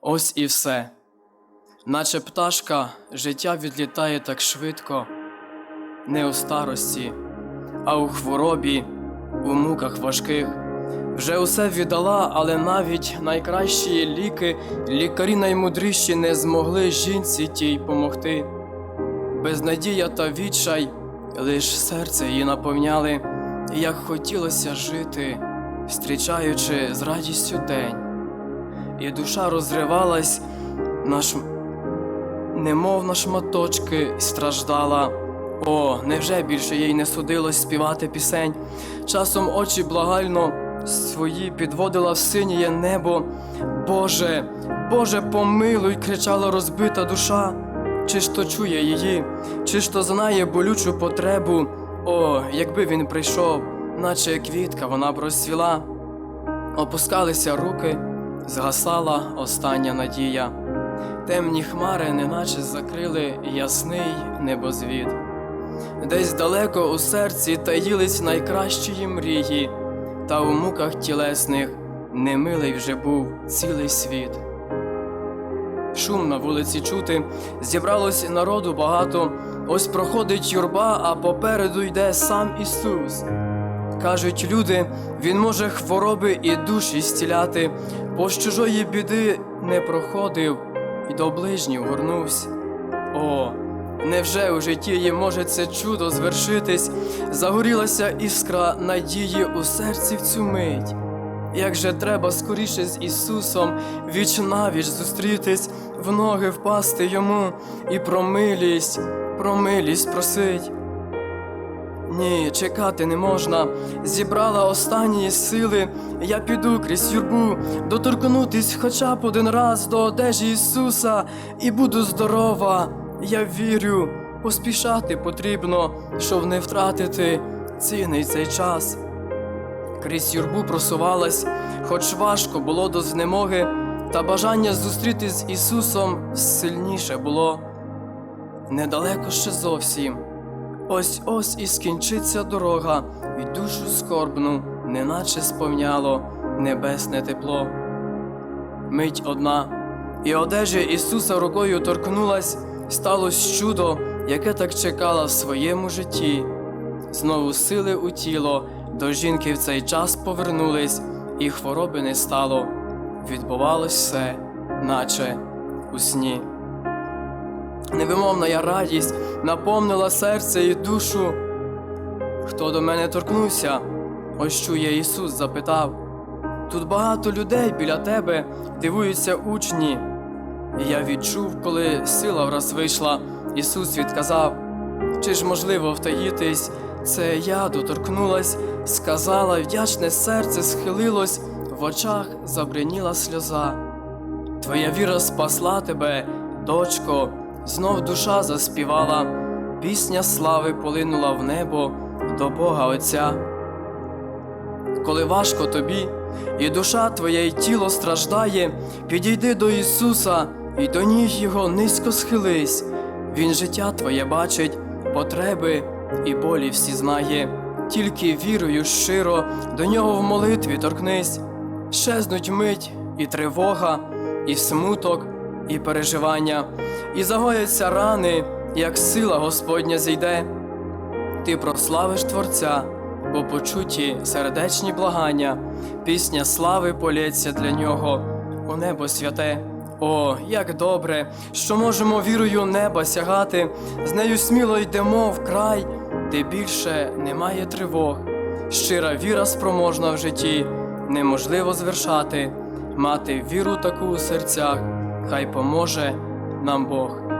ось і все. Наче пташка, життя відлітає так швидко, не у старості, а у хворобі, у муках важких. Вже усе віддала, але навіть найкращі ліки, лікарі наймудріші не змогли жінці тій помогти. Безнадія та відчай, лиш серце її наповняли, як хотілося жити, зустрічаючи з радістю день. І душа розривалась, на ш... немов на шматочки страждала. О, невже більше їй не судилось співати пісень? Часом очі благально свої підводила в синіє небо. Боже, Боже, помилуй, кричала розбита душа. Чи ж то чує її, чи ж то знає болючу потребу? О, якби він прийшов, наче квітка вона б розцвіла. Опускалися руки, згасала остання надія. Темні хмари, неначе закрили ясний небозвід. Десь далеко у серці таїлись найкращі мрії, та у муках тілесних немилий вже був цілий світ. Шум на вулиці чути, зібралось народу багато. Ось проходить юрба, а попереду йде сам Ісус. Кажуть люди, він може хвороби і душі стіляти, бо чужої біди не проходив і до ближніх горнувся. О, невже у житті їм може це чудо звершитись? Загорілася іскра надії у серці в цю мить. Як же треба скоріше з Ісусом віч навіч зустрітись, в ноги впасти йому і про милість, про милість просить. Ні, чекати не можна. Зібрала останні сили. Я піду крізь юрбу, доторкнутись хоча б один раз до одежі Ісуса, і буду здорова. Я вірю, поспішати потрібно, щоб не втратити цінний цей час. Крізь юрбу просувалась, хоч важко було до знемоги, та бажання зустрітись з Ісусом сильніше було. Недалеко ще зовсім. Ось ось і скінчиться дорога, і душу скорбну, неначе сповняло небесне тепло. Мить одна, і одежа Ісуса рукою торкнулась, сталось чудо, яке так чекала в своєму житті. Знову сили у тіло, до жінки в цей час повернулись, і хвороби не стало. Відбувалось все, наче у сні. Невимовна я радість наповнила серце і душу. Хто до мене торкнувся? Ось чує Ісус запитав. Тут багато людей біля тебе дивуються учні. І я відчув, коли сила враз вийшла, Ісус відказав, чи ж можливо втаїтись, це я доторкнулась, сказала, вдячне серце схилилось, в очах забриніла сльоза. Твоя віра спасла тебе, дочко, знов душа заспівала, пісня слави полинула в небо до Бога Отця. Коли важко тобі, і душа твоя, і тіло страждає, підійди до Ісуса і до ніг Його низько схились. Він життя твоє бачить, потреби і болі всі знає, тільки вірою щиро до нього в молитві торкнись, щезнуть мить і тривога, і смуток, і переживання, і загояться рани, як сила Господня зійде. Ти прославиш Творця, бо почуті сердечні благання, пісня слави полється для нього у небо святе. О, як добре, що можемо вірою неба сягати, з нею сміло йдемо в край, де більше немає тривог. Щира віра спроможна в житті, неможливо звершати, мати віру таку у серцях, хай поможе нам Бог.